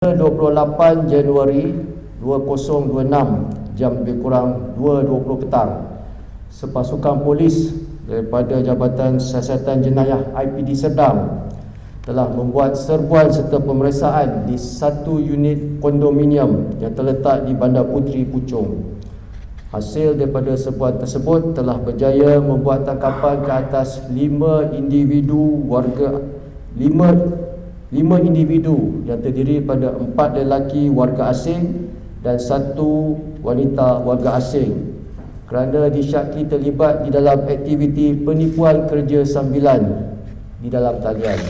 28 Januari 2026 jam lebih kurang 2.20 petang sepasukan polis daripada Jabatan Siasatan Jenayah IPD Serdang telah membuat serbuan serta pemeriksaan di satu unit kondominium yang terletak di Bandar Puteri Puchong. Hasil daripada serbuan tersebut telah berjaya membuat tangkapan ke atas lima individu warga lima lima individu yang terdiri pada empat lelaki warga asing dan satu wanita warga asing kerana disyaki terlibat di dalam aktiviti penipuan kerja sambilan di dalam talian.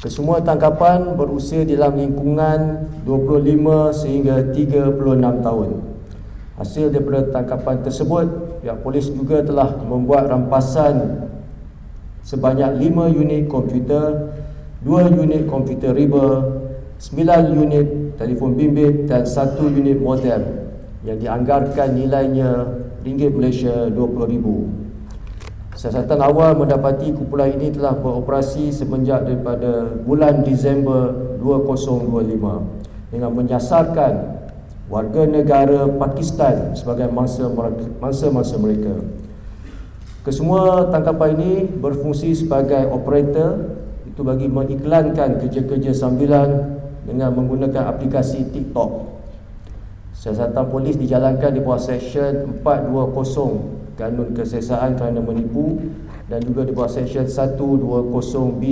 Kesemua tangkapan berusia dalam lingkungan 25 sehingga 36 tahun. Hasil daripada tangkapan tersebut, pihak polis juga telah membuat rampasan sebanyak 5 unit komputer, 2 unit komputer riba, 9 unit telefon bimbit dan 1 unit modem yang dianggarkan nilainya ringgit Malaysia 20,000. Siasatan awal mendapati kumpulan ini telah beroperasi semenjak daripada bulan Disember 2025 dengan menyasarkan warga negara Pakistan sebagai mangsa-mangsa mereka. Kesemua tangkapan ini berfungsi sebagai operator itu bagi mengiklankan kerja-kerja sambilan dengan menggunakan aplikasi TikTok. Siasatan polis dijalankan di bawah Seksyen 420 kanun kesesaan kerana menipu dan juga di bawah seksyen 120B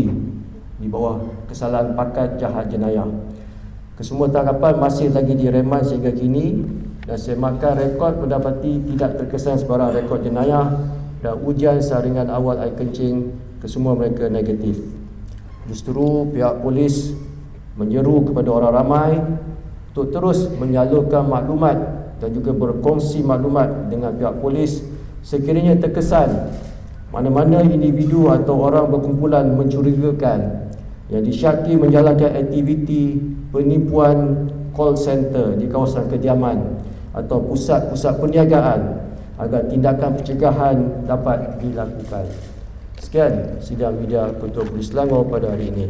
di bawah kesalahan pakat jahat jenayah. Kesemua tangkapan masih lagi direman sehingga kini dan semakan rekod mendapati tidak terkesan sebarang rekod jenayah dan ujian saringan awal air kencing kesemua mereka negatif. Justru pihak polis menyeru kepada orang ramai untuk terus menyalurkan maklumat dan juga berkongsi maklumat dengan pihak polis sekiranya terkesan mana-mana individu atau orang berkumpulan mencurigakan yang disyaki menjalankan aktiviti penipuan call center di kawasan kediaman atau pusat-pusat perniagaan agar tindakan pencegahan dapat dilakukan. Sekian sidang media Ketua Polis Selangor pada hari ini.